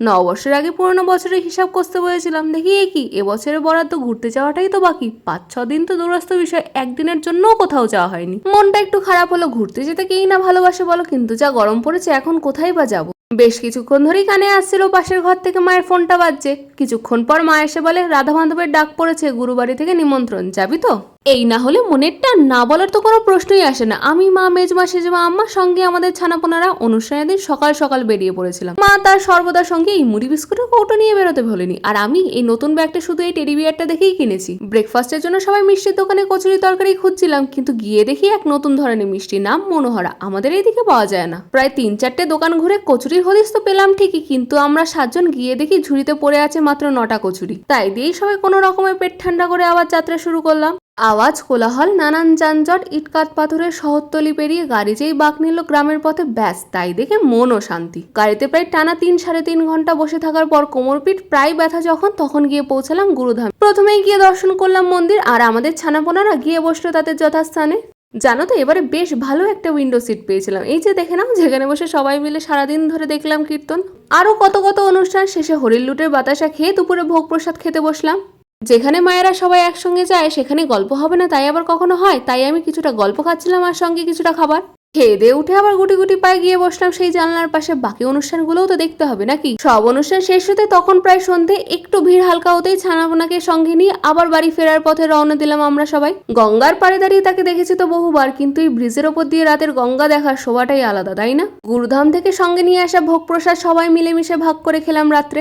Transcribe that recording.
নববর্ষের আগে পুরোনো বছরের হিসাব কষতে বলেছিলাম, দেখি কি? এবছরের বরাদ্দ ঘুরতে যাওয়াটাই তো বাকি। পাঁচ, ছ দিন তো দূরস্থ বিষয়, একদিনের জন্যও কোথাও যাওয়া হয়নি। মনটা একটু খারাপ হলো, ঘুরতে যেতে কেই না ভালোবাসে বলো, কিন্তু যা গরম পড়েছে, এখন কোথায় বা যাব? বেশ কিছুক্ষণ ধরেই কানে আসছিল, পাশের ঘর থেকে মায়ের ফোনটা বাজছে। কিছুক্ষণ পর মা এসে বলে রাধা বান্ধবের ডাক পড়েছে, গুরুবাড়ি থেকে নিমন্ত্রণ, যাবি তো? এই না হলে মনেরটা না বলার তো কোনো প্রশ্নই আসে না। আমি মা, মেজমা, সেজমা, আম্মা সঙ্গে আমাদের ছানাপোনারা অনুষ্ঠানের দিন সকাল সকাল বেরিয়ে পড়েছিলাম। মা তার সর্বদার সঙ্গে এই মুড়ি বিস্কুটের কৌটো নিয়ে বেরোতে ভোলেনি। আর আমি এই নতুন ব্যাগটা শুধু এই টেডি বিয়ারটা দেখেই কিনেছি। ব্রেকফাস্টের জন্য সবাই মিষ্টির দোকানে কচুরি তরকারি খুঁজছিলাম, কিন্তু গিয়ে দেখি এক নতুন ধরনের মিষ্টি নাম মনোহরা। আমাদের এইদিকে পাওয়া যায় না। প্রায় তিন চারটে দোকান ঘুরে কচুরির হদিস তো পেলাম ঠিকই, কিন্তু আমরা সাতজন গিয়ে দেখি ঝুড়িতে পড়ে আছে মাত্র নটা কচুরি। তাই দিয়েই সবাই কোনো রকমের পেট ঠান্ডা করে আবার যাত্রা শুরু করলাম। আওয়াজ কোলাহল, নানান যানজট ইটকাট পাথরের শহরতলি পেরিয়ে গাড়ি যেই বাঁক নিল গ্রামের পথে, ব্যাস, তাই দেখে মনও শান্তি। গাড়িতে প্রায় টানা তিন সাড়ে তিন ঘণ্টা বসে থাকার পর কোমর পিঠ প্রায় ব্যথা যখন, তখন গিয়ে পৌঁছালাম গুরুধাম। প্রথমেই গিয়ে দর্শন করলাম মন্দির, আর আমাদের ছানাপোনারা গিয়ে বসল তাদের যথাস্থানে। জানো তো, এবারে বেশ ভালো একটা উইন্ডো সিট পেয়েছিলাম। এই যে দেখে নাও, যেখানে বসে সবাই মিলে সারাদিন ধরে দেখলাম কীর্তন। আরও কত কত অনুষ্ঠান, শেষে হরিল লুটের বাতাসা খেয়ে দুপুরে ভোগ প্রসাদ খেতে বসলাম। যেখানে মায়েরা সবাই একসঙ্গে যায়, সেখানে গল্প হবে না, তাই আবার কখনো হয়? তাই আমি কিছুটা গল্প খাচ্ছিলাম আর সঙ্গে কিছুটা খাবার। খেয়ে দিয়ে উঠে আবার গুটি গুটি পায়ে গিয়ে বসলাম সেই জানলার পাশে। বাকি অনুষ্ঠানগুলোও তো দেখতে হবে নাকি? সব অনুষ্ঠান শেষ হতে তখন প্রায় সন্ধে, একটু ভিড় হালকা হতেই ছানাপোনাকে সঙ্গে নিয়ে আবার বাড়ি ফেরার পথে রওনা দিলাম আমরা সবাই। গঙ্গার পাড়ে দাঁড়িয়ে তাকে দেখেছি তো বহুবার, কিন্তু এই ব্রিজের ওপর দিয়ে রাতের গঙ্গা দেখার শোভাটাই আলাদা, তাই না? গুরুধাম থেকে সঙ্গে নিয়ে আসা ভোগ প্রসাদ সবাই মিলেমিশে ভাগ করে খেলাম রাত্রে।